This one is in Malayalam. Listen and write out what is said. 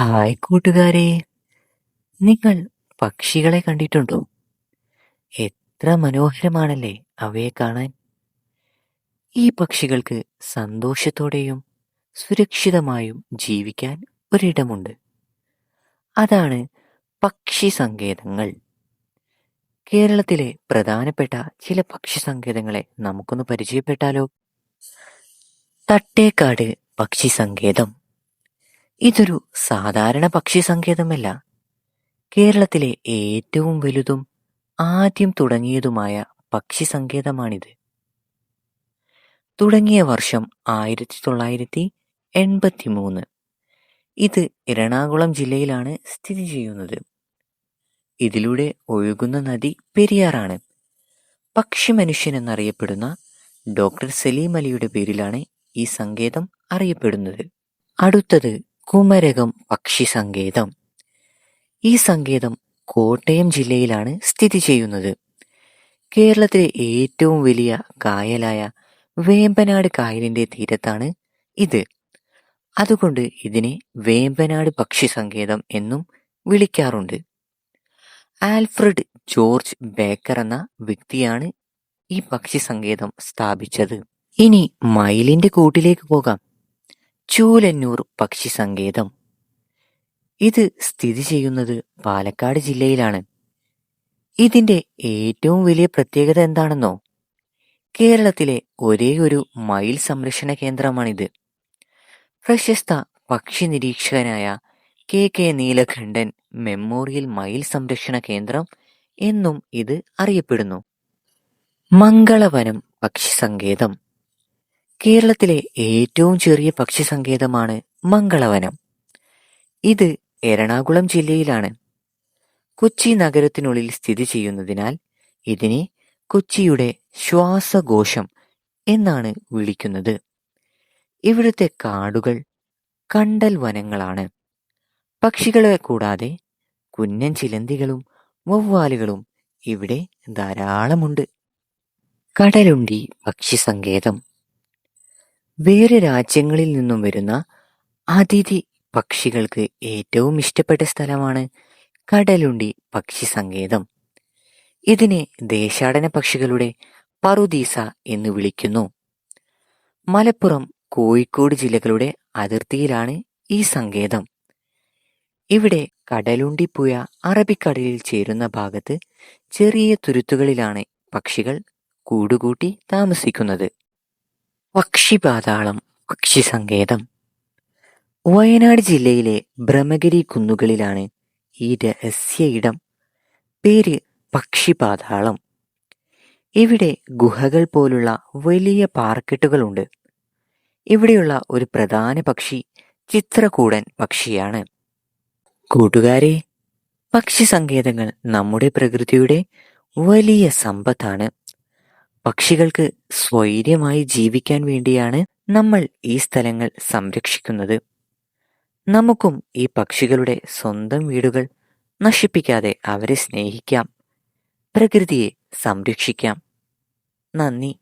ഹായ് കൂട്ടുകാരെ. നിങ്ങൾ പക്ഷികളെ കണ്ടിട്ടുണ്ടോ? എത്ര മനോഹരമാണല്ലേ അവയെ കാണാൻ. ഈ പക്ഷികൾക്ക് സന്തോഷത്തോടെയും സുരക്ഷിതമായും ജീവിക്കാൻ ഒരിടമുണ്ട്. അതാണ് പക്ഷി സങ്കേതങ്ങൾ. കേരളത്തിലെ പ്രധാനപ്പെട്ട ചില പക്ഷി സങ്കേതങ്ങളെ നമുക്കൊന്ന് പരിചയപ്പെട്ടാലോ? തട്ടേക്കാട് പക്ഷി സങ്കേതം. ഇതൊരു സാധാരണ പക്ഷി സങ്കേതമല്ല. കേരളത്തിലെ ഏറ്റവും വലുതും ആദ്യം തുടങ്ങിയതുമായ പക്ഷി സങ്കേതമാണിത്. തുടങ്ങിയ വർഷം ആയിരത്തി തൊള്ളായിരത്തി എൺപത്തി മൂന്ന് ഇത് എറണാകുളം ജില്ലയിലാണ് സ്ഥിതി ചെയ്യുന്നത്. ഇതിലൂടെ ഒഴുകുന്ന നദി പെരിയാറാണ്. പക്ഷി മനുഷ്യൻ എന്നറിയപ്പെടുന്ന ഡോക്ടർ സലീം അലിയുടെ പേരിലാണ് ഈ സങ്കേതം അറിയപ്പെടുന്നത്. അടുത്തത് കുമരകം പക്ഷി സങ്കേതം. ഈ സങ്കേതം കോട്ടയം ജില്ലയിലാണ് സ്ഥിതി ചെയ്യുന്നത്. കേരളത്തിലെ ഏറ്റവും വലിയ കായലായ വേമ്പനാട് കായലിന്റെ തീരത്താണ് ഇത്. അതുകൊണ്ട് ഇതിനെ വേമ്പനാട് പക്ഷി സങ്കേതം എന്നും വിളിക്കാറുണ്ട്. ആൽഫ്രഡ് ജോർജ് ബേക്കർ എന്ന വ്യക്തിയാണ് ഈ പക്ഷി സങ്കേതം സ്ഥാപിച്ചത്. ഇനി മയിലിന്റെ കൂട്ടിലേക്ക് പോകാം. ചൂലന്നൂർ പക്ഷി സങ്കേതം ഇത് സ്ഥിതി ചെയ്യുന്നത് പാലക്കാട് ജില്ലയിലാണ്. ഇതിന്റെ ഏറ്റവും വലിയ പ്രത്യേകത എന്താണെന്നോ? കേരളത്തിലെ ഒരേ ഒരു മയിൽ സംരക്ഷണ കേന്ദ്രമാണിത്. പ്രശസ്ത പക്ഷി നിരീക്ഷകനായ കെ കെ നീലകണ്ഠൻ മെമ്മോറിയൽ മയിൽ സംരക്ഷണ കേന്ദ്രം എന്നും ഇത് അറിയപ്പെടുന്നു. മംഗളവനം പക്ഷി സങ്കേതം കേരളത്തിലെ ഏറ്റവും ചെറിയ പക്ഷി സങ്കേതമാണ് മംഗളവനം. ഇത് എറണാകുളം ജില്ലയിലാണ്. കൊച്ചി നഗരത്തിനുള്ളിൽ സ്ഥിതി ചെയ്യുന്നതിനാൽ ഇതിനെ കൊച്ചിയുടെ ശ്വാസകോശം എന്നാണ് വിളിക്കുന്നത്. ഇവിടുത്തെ കാടുകൾ കണ്ടൽ വനങ്ങളാണ്. പക്ഷികളെ കൂടാതെ കുഞ്ഞൻ ചിലന്തികളും വവ്വാലുകളും ഇവിടെ ധാരാളമുണ്ട്. കടലുണ്ടി പക്ഷി സങ്കേതം. വേറെ രാജ്യങ്ങളിൽ നിന്നും വരുന്ന അതിഥി പക്ഷികൾക്ക് ഏറ്റവും ഇഷ്ടപ്പെട്ട സ്ഥലമാണ് കടലുണ്ടി പക്ഷി സങ്കേതം. ഇതിനെ ദേശാടന പക്ഷികളുടെ പറുദീസ എന്ന് വിളിക്കുന്നു. മലപ്പുറം കോഴിക്കോട് ജില്ലകളുടെ അതിർത്തിയിലാണ് ഈ സങ്കേതം. ഇവിടെ കടലുണ്ടിപ്പുഴ അറബിക്കടലിൽ ചേരുന്ന ഭാഗത്ത് ചെറിയ തുരുത്തുകളിലാണ് പക്ഷികൾ കൂടുകൂട്ടി താമസിക്കുന്നത്. പക്ഷിപാതാളം പക്ഷി സങ്കേതം വയനാട് ജില്ലയിലെ ബ്രഹ്മഗിരി കുന്നുകളിലാണ് ഈ രഹസ്യ ഇടം. പേര് പക്ഷിപാതാളം. ഇവിടെ ഗുഹകൾ പോലുള്ള വലിയ പാർക്കെട്ടുകളുണ്ട്. ഇവിടെയുള്ള ഒരു പ്രധാന പക്ഷി ചിത്രകൂടൻ പക്ഷിയാണ്. കൂട്ടുകാരെ പക്ഷി സങ്കേതങ്ങൾ നമ്മുടെ പ്രകൃതിയുടെ വലിയ സമ്പത്താണ്. പക്ഷികൾക്ക് സ്വൈര്യമായി ജീവിക്കാൻ വേണ്ടിയാണ് നമ്മൾ ഈ സ്ഥലങ്ങൾ സംരക്ഷിക്കുന്നത്. നമുക്കും ഈ പക്ഷികളുടെ സ്വന്തം വീടുകൾ നശിപ്പിക്കാതെ അവരെ സ്നേഹിക്കാം. പ്രകൃതിയെ സംരക്ഷിക്കാം. നന്ദി.